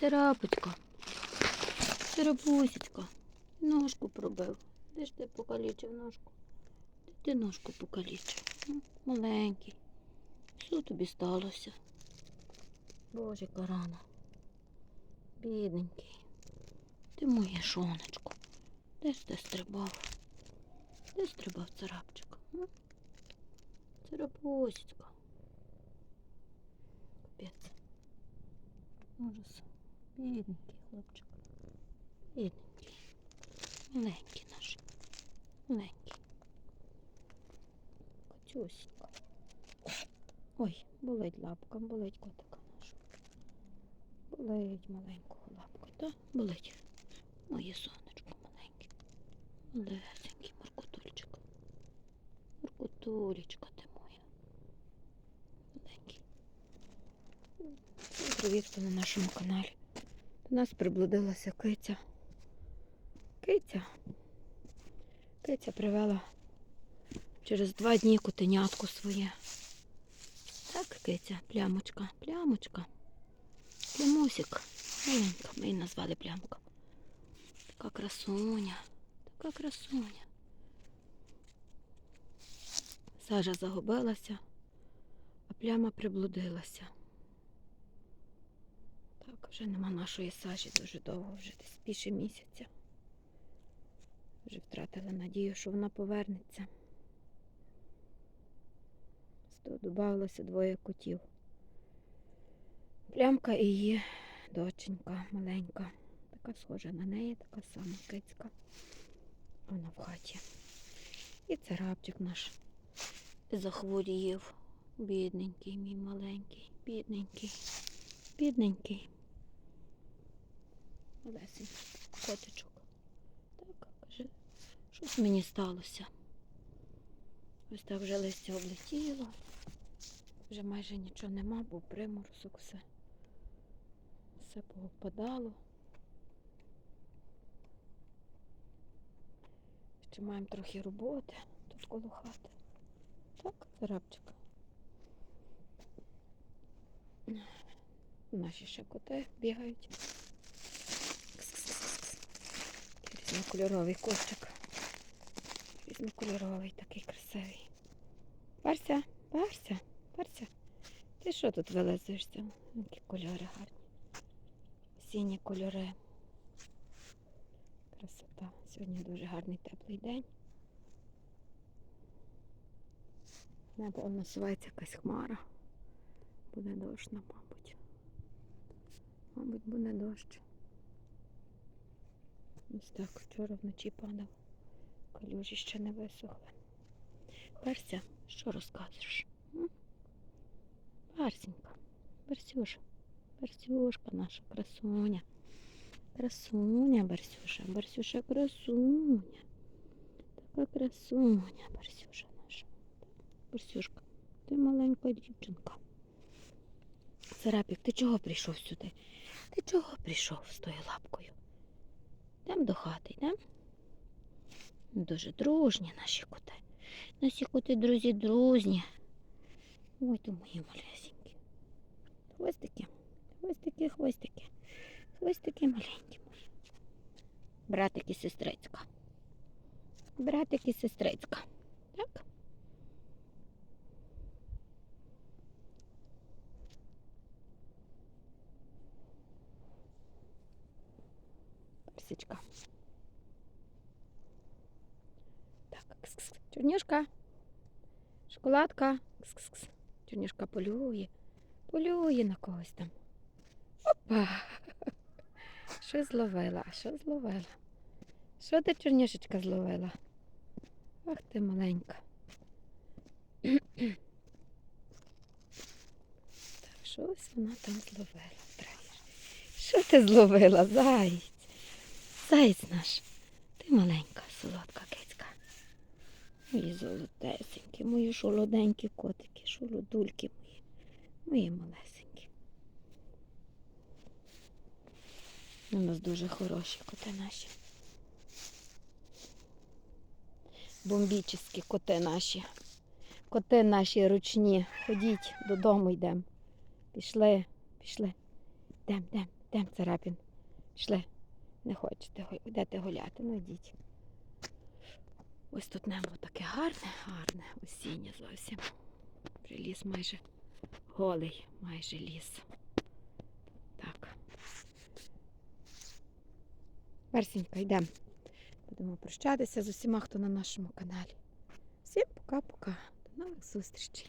Царапочка. Царапусечка. Ножку пробив. Де ж ти покалічив ножку? Де ти ножку покалічив? М, Маленький. Що тобі сталося? Боже, яка рана. Бідненький. Ти моє шонечко. Де ж ти стрибав? Де стрибав царапчик? Царапусечка. Капець. Ужас. Бідненький хлопчик. Бідненький. Маленький наш. Маленький. Котюсенька. Ой, болить лапка, болить котика наша. Болить маленького лапка, так? Болить. Моє сонечко маленьке. Малесенький Маркотульчик. Маркотулечка ти моя. Маленький. Привіт, на нашому каналі. До нас приблудилася киця. Киця. Киця привела через два дні котенятку своє. Так, киця, плямочка, плямочка. Плямусик. Маленька, ми її назвали плямка. Така красуня, така красуня. Сажа загубилася, а пляма приблудилася. Так, вже нема нашої сажі дуже довго, вже десь більше місяця. Вже втратила надію, що вона повернеться. Додавалося двоє котів. Плямка і її доченька маленька. Така схожа на неї, така сама кицька. Вона в хаті. І царапчик наш захворів. Бідненький, мій маленький, бідненький, бідненький. Малесенький котичок. Так, каже, щось мені сталося. Ось так вже листя облетіло. Вже майже нічого нема, був приморозок, все. Все повпадало. Ще маємо трохи роботи тут коло хати. Так, зарабчик. Наші ще коти бігають. Різнокольоровий кошик. Різнокольоровий, такий красивий. Барся, Барся, Барся. Ти що тут вилазишся? Які кольори гарні. Сіні кольори. Красота. Сьогодні дуже гарний теплий день. Небо насувається якась хмара. Буде дощ, мабуть. Мабуть, буде дощ. Ось так вчора вночі падав. Калюжі ще не висохли. Перся, що розказуєш? Персенька, Берсюша, Берсюшка наша красуня. Красуня, Барсюша, Барсюша, красуня. Така красуня, Барсюша наша. Барсюшка, ти маленька дівчинка. Сарапік, ти чого прийшов сюди? Ти чого прийшов з тою лапкою? Йдемо до хати, йдемо? Дуже дружні наші коти. Наші коти, друзі, дружні. Ой, то мої малесенькі. Хвостики, хвостики, хвостики. Хвостики маленькі мої. Братик і сестрицька. Братик і сестрицька. Так? Персичка. Так, кс-кс. Чорнюшка. Шоколадка. Кс-кс-кс. Чорнюшка полює. Полює на когось там. Опа! Що зловила? Що зловила? Що ти, чорнюшечка, зловила? Ах ти маленька. Так, щось вона там зловила. Що ти зловила, заєць? Заєць наш. Ти маленька, солодка кицька. Мої золотесенькі, мої шолоденькі котики, шолодульки мої, мої малесенькі. У нас дуже хороші коти наші. Бомбічні коти наші. Коти наші ручні. Ходіть, додому йдемо. Пішли, пішли. Йдем, йдем. Йдемо, Царапін. Йшли. Не хочете йдете гуляти, ну йдіть. Ось тут небо таке гарне, гарне, осіннє зовсім. Вже майже голий, майже ліс. Так. Версенька, йдемо. Будемо прощатися з усіма, хто на нашому каналі. Всім пока-пока. До нових зустрічей.